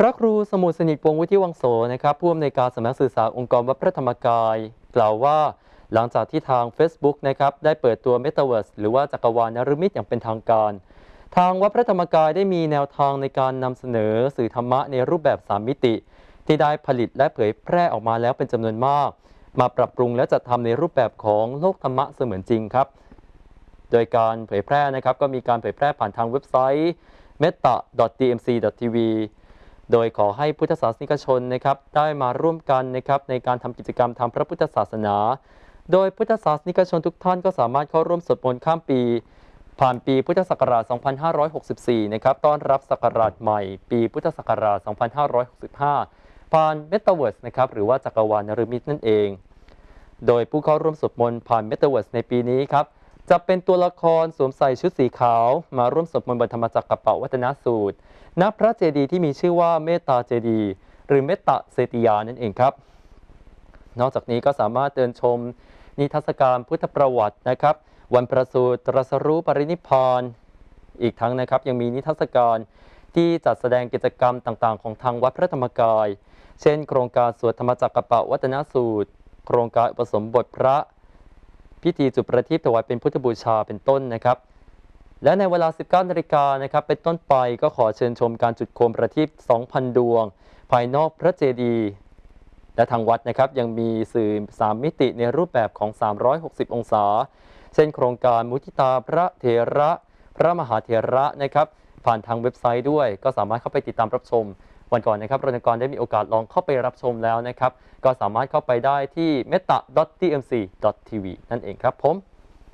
พระครูสมุทรสนิทวงวุฒิวังโสนะครับผู้อำนวยการสำนักสื่อสารองค์กรวัดพระธรรมกาย กล่าวว่าหลังจากที่ทาง Facebook นะครับได้เปิดตัว Metaverse หรือว่าจักรวาลนรมิตอย่างเป็นทางการ ทางวัดพระธรรมกายได้มีแนวทางในการนำเสนอสื่อธรรมะในรูปแบบ 3 มิติ ที่ได้ผลิตและเผยแพร่ออกมาแล้วเป็นจำนวนมาก มาปรับปรุงและจัดทำในรูปแบบของโลกธรรมะเสมือนจริงครับ โดยการเผยแพร่นะครับก็มีการเผยแพร่ผ่านทางเว็บไซต์ meta.dmc.tv โดยขอให้พุทธศาสนิกชนนะครับได้มาร่วมกันนะครับในการทำกิจกรรมทางพระพุทธศาสนา โดยพุทธศาสนิกชนทุกท่านก็สามารถเข้าร่วมสวดมนต์ข้ามปี ผ่านปีพุทธศักราช 2564 นะครับต้อนรับศักราชใหม่ ปีพุทธศักราช 2565 ผ่าน Metaverse นะครับหรือว่าจักรวาลนรมิตนั่นเอง โดยผู้เข้าร่วมสวดมนต์ผ่าน Metaverse ในปีนี้ครับจะเป็นตัวละครสวมใส่ชุดสีขาว มาร่วมสวดมนต์บนธรรมจักรกับเปาวัฒนสูตร ณพระเจดีย์ที่มีชื่อว่าเมตตาเจดีย์หรือเมตตาเซติยานั่นเองครับ นอกจากนี้ก็สามารถเดินชมนิทรรศการพุทธประวัตินะครับ วันประสูติตรัสรู้ปรินิพพานอีกทั้งนะครับ ยังมีนิทรรศการที่จัดแสดงกิจกรรมต่างๆ ของทางวัดพระธรรมกาย เช่น โครงการสวดธรรมจักรกับเปาวัฒนสูตร โครงการอุปสมบทพระ พิธีจุดประทีปถวายเป็นพุทธบูชาเป็นต้นนะครับ และในเวลา 19นาฬิกานะครับเป็นต้นไปก็ขอเชิญชมการจุดโคมประทีป2,000 ดวง ภายนอกพระเจดีย์และทางวัดนะครับยังมีสื่อ 3 มิติในรูปแบบของ 360 องศา เช่นโครงการมุทิตาพระเถระ พระมหาเถระนะครับผ่านทางเว็บไซต์ด้วย ก็สามารถเข้าไปติดตามรับชม วันก่อนนะครับรณกรได้มีโอกาสลองเข้าไปรับชมแล้วนะครับ ก็สามารถเข้าไปได้ที่ meta.tmc.tv นั่นเองครับผม